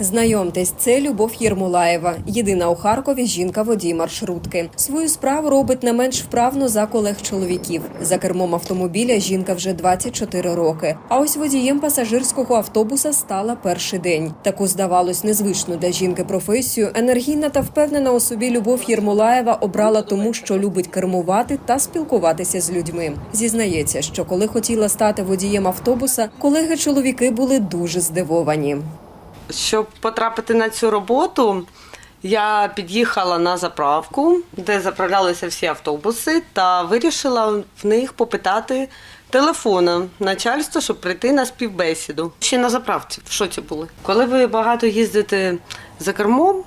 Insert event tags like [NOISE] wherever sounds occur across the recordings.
Знайомтесь, це Любов Єрмолаєва, єдина у Харкові жінка водій маршрутки. Свою справу робить не менш вправно за колег чоловіків. За кермом автомобіля жінка вже 24 роки. А ось водієм пасажирського автобуса стала перший день. Таку здавалось незвичну для жінки професію. Енергійна та впевнена у собі Любов Єрмолаєва обрала тому, що любить кермувати та спілкуватися з людьми. Зізнається, що коли хотіла стати водієм автобуса, колеги чоловіки були дуже здивовані. Щоб потрапити на цю роботу, я під'їхала на заправку, де заправлялися всі автобуси, та вирішила в них попитати телефона начальства, щоб прийти на співбесіду. Ще на заправці в шоці були. Коли ви багато їздите за кермом,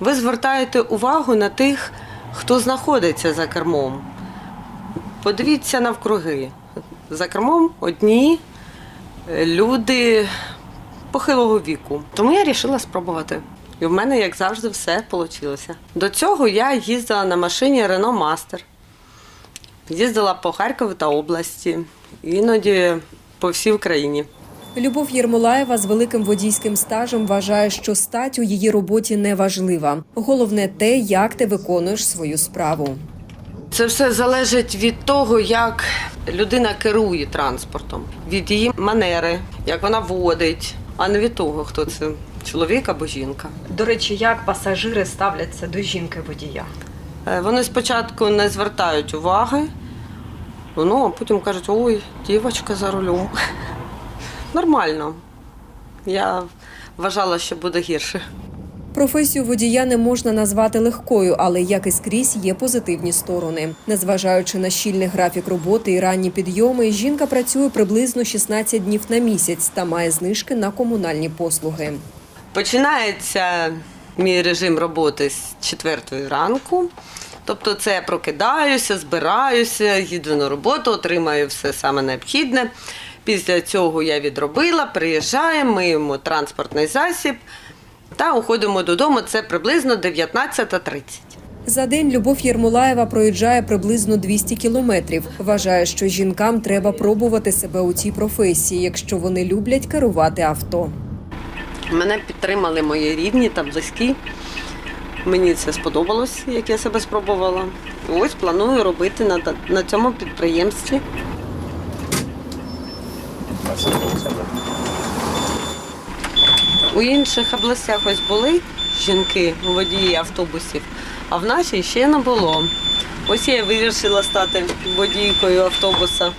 ви звертаєте увагу на тих, хто знаходиться за кермом. Подивіться навкруги. За кермом одні люди похилого віку. Тому я вирішила спробувати. І в мене, як завжди, все вийшло. До цього я їздила на машині Renault Master. Їздила по Харкову та області, іноді по всій Україні. Любов Єрмолаєва з великим водійським стажем вважає, що стать у її роботі не важлива. Головне те, як ти виконуєш свою справу. Це все залежить від того, як людина керує транспортом, від її манери, як вона водить, а не від того, хто це чоловік або жінка. До речі, як пасажири ставляться до жінки водія? Е, Вони спочатку не звертають уваги, ну, а потім кажуть, ой, дівчинка за рулем. [LAUGHS] Нормально. Я вважала, що буде гірше. Професію водія не можна назвати легкою, але як і скрізь є позитивні сторони. Незважаючи на щільний графік роботи і ранні підйоми, жінка працює приблизно 16 днів на місяць та має знижки на комунальні послуги. Починається мій режим роботи з 4 ранку. Тобто це я прокидаюся, збираюся, їду на роботу, отримаю все саме необхідне. Після цього я відробила, приїжджаємо, миємо транспортний засіб та уходимо додому. Це приблизно 19.30. За день Любов Єрмолаєва проїжджає приблизно 200 кілометрів. Вважає, що жінкам треба пробувати себе у цій професії, якщо вони люблять керувати авто. Мене підтримали мої рідні та близькі. Мені це сподобалось, як я себе спробувала. Ось планую робити на, на цьому підприємстві. У інших областях ось були жінки, водії автобусів, а в нашій ще не було. Ось я вирішила стати водійкою автобуса.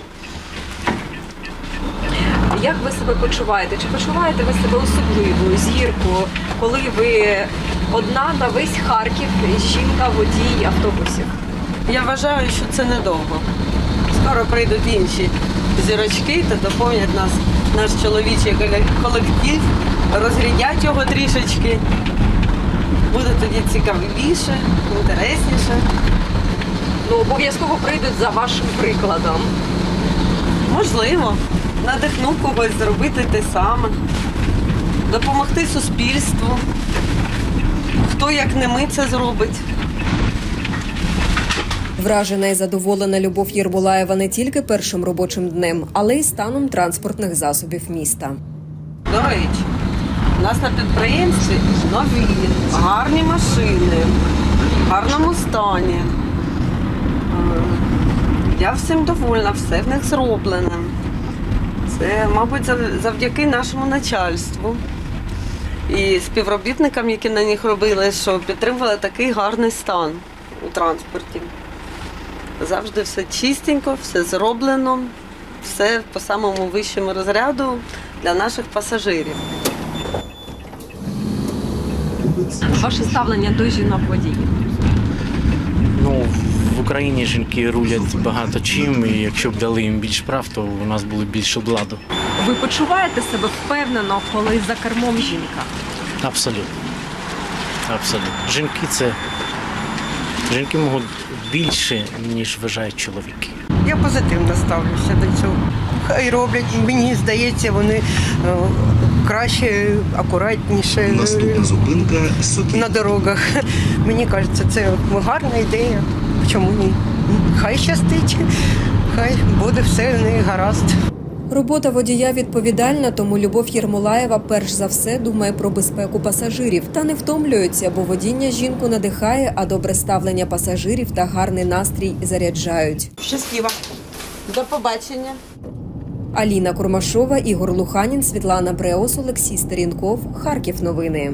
Як ви себе почуваєте? Чи почуваєте ви себе особливою зіркою, коли ви одна на весь Харків жінка водій автобусів? Я вважаю, що це недовго. Скоро прийдуть інші зірочки та доповнять нас наш чоловічий колектив, розрядять його трішечки. Буде тоді цікавіше, інтересніше. Ну обов'язково прийдуть за вашим прикладом. Можливо, надихну когось зробити те саме, допомогти суспільству. Хто як не ми це зробить. Вражена і задоволена Любов Єрмолаєва не тільки першим робочим днем, але й станом транспортних засобів міста. До речі, у нас на підприємстві нові, гарні машини, в гарному стані. Е, Я всім довольна, все в них зроблене. Це, мабуть, завдяки нашому начальству і співробітникам, які на них робили, що підтримували такий гарний стан у транспорті. Завжди все чистенько, все зроблено, все по самому вищому розряду для наших пасажирів. Ваше ставлення до жінок водіїв. Ну, в Україні жінки рулять багато чим, і якщо б дали їм більш прав, то у нас було б більше владу. Ви почуваєте себе впевнено, коли за кермом жінка? Абсолютно. Абсолютно. Жінки це. Жінки можуть більше, ніж вважають чоловіки. Я позитивно ставлюся до цього. Хай роблять, мені здається, вони е, краще, акуратніше Наступна зупинка Сокіл. на дорогах. [LAUGHS] Мені кажеться, це гарна ідея. Чому ні? Хай щастить, хай буде все в неї гаразд. Робота водія відповідальна, тому Любов Єрмолаєва перш за все думає про безпеку пасажирів та не втомлюється, бо водіння жінку надихає, а добре ставлення пасажирів та гарний настрій заряджають. Щасливо. До побачення. Аліна Курмашова, Ігор Луханін, Світлана Бреос, Олексій Стерінков. Харків. Новини.